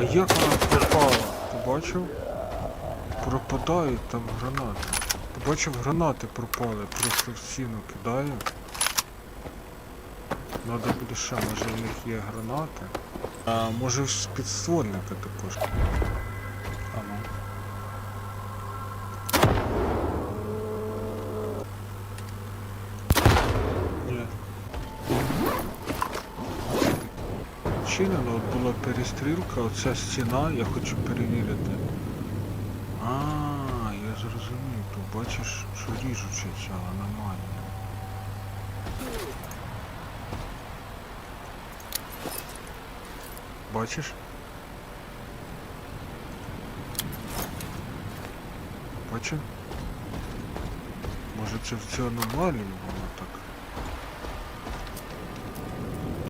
А як вона пропала? Побачив? Пропадають там гранати. Побачив гранати пропали, просто в стіну кидаю. Надо буде ще, може в них є гранати. А може з підствольника також. А ну. Чинено, от була перестрілка, оця стіна, я хочу перевірити. А, я зрозумів, то бачиш, що ріжуча ця аномалія. Бачиш? Бачив? Може це в цю аномалію воно так?